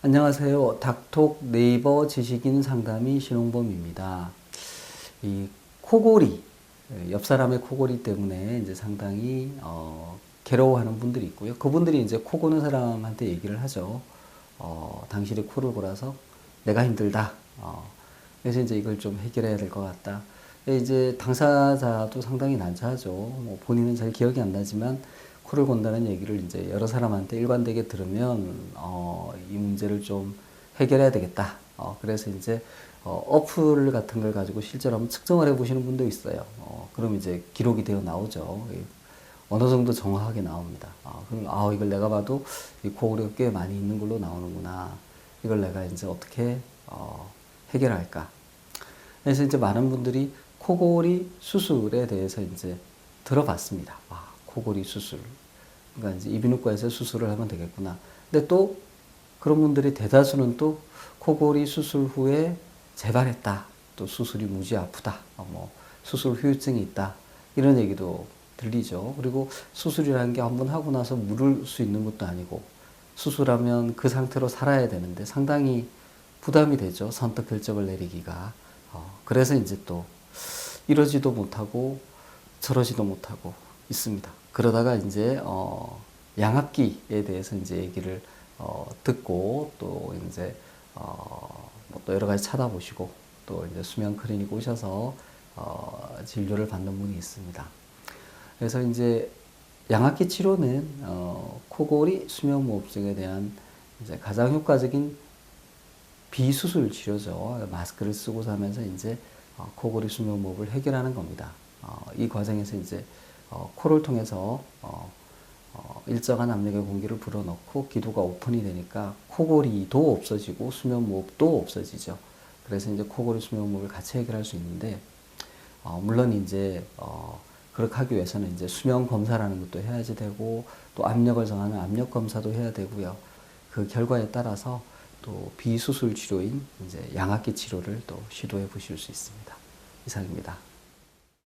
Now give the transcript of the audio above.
안녕하세요. 닥톡 네이버 지식인 상담이 신홍범입니다. 이 코골이, 옆 사람의 코골이 때문에 이제 상당히 어, 괴로워하는 분들이 있고요. 그분들이 이제 코 고는 사람한테 얘기를 하죠. 어, 당신이 코를 골아서 내가 힘들다. 어, 그래서 이제 이걸 좀 해결해야 될 것 같다. 이제 당사자도 상당히 난처하죠. 뭐 본인은 잘 기억이 안 나지만 코를 곤다는 얘기를 이제 여러 사람한테 일관되게 들으면 어, 이 문제를 좀 해결해야 되겠다. 어, 그래서 이제 어, 어플 같은 걸 가지고 실제로 한번 측정을 해보시는 분도 있어요. 어, 그럼 이제 기록이 되어 나오죠. 예, 어느 정도 정확하게 나옵니다. 아, 그럼 아 이걸 내가 봐도 이 코골이가 꽤 많이 있는 걸로 나오는구나. 이걸 내가 이제 어떻게 어, 해결할까? 그래서 이제 많은 분들이 코골이 수술에 대해서 이제 들어봤습니다. 아, 코골이 수술. 그러니까 이제 이비인후과에서 수술을 하면 되겠구나. 근데 또 그런 분들이 대다수는 또 코골이 수술 후에 재발했다. 또 수술이 무지 아프다. 어, 뭐 수술 후유증이 있다. 이런 얘기도 들리죠. 그리고 수술이라는 게 한 번 하고 나서 물을 수 있는 것도 아니고 수술하면 그 상태로 살아야 되는데 상당히 부담이 되죠. 선택 결정을 내리기가. 어, 그래서 이제 또 이러지도 못하고 저러지도 못하고 있습니다. 그러다가 이제 어, 양압기에 대해서 이제 얘기를 어, 듣고 또 이제 어, 뭐또 여러 가지 찾아보시고 또 이제 수면 클리닉 오셔서 어, 진료를 받는 분이 있습니다. 그래서 이제 양압기 치료는 어, 코골이 수면무호흡증에 대한 이제 가장 효과적인 비수술 치료죠. 마스크를 쓰고 사면서 이제 어, 코골이 수면무호흡을 해결하는 겁니다. 어, 이 과정에서 이제 어, 코를 통해서 어, 어, 일정한 압력의 공기를 불어넣고 기도가 오픈이 되니까 코골이도 없어지고 수면무호흡도 없어지죠. 그래서 이제 코골이 수면무호흡을 같이 해결할 수 있는데 어, 물론 이제 어, 그렇게 하기 위해서는 이제 수면 검사라는 것도 해야지 되고 또 압력을 정하는 압력 검사도 해야 되고요. 그 결과에 따라서 또 비수술 치료인 이제 양압기 치료를 또 시도해 보실 수 있습니다. 이상입니다.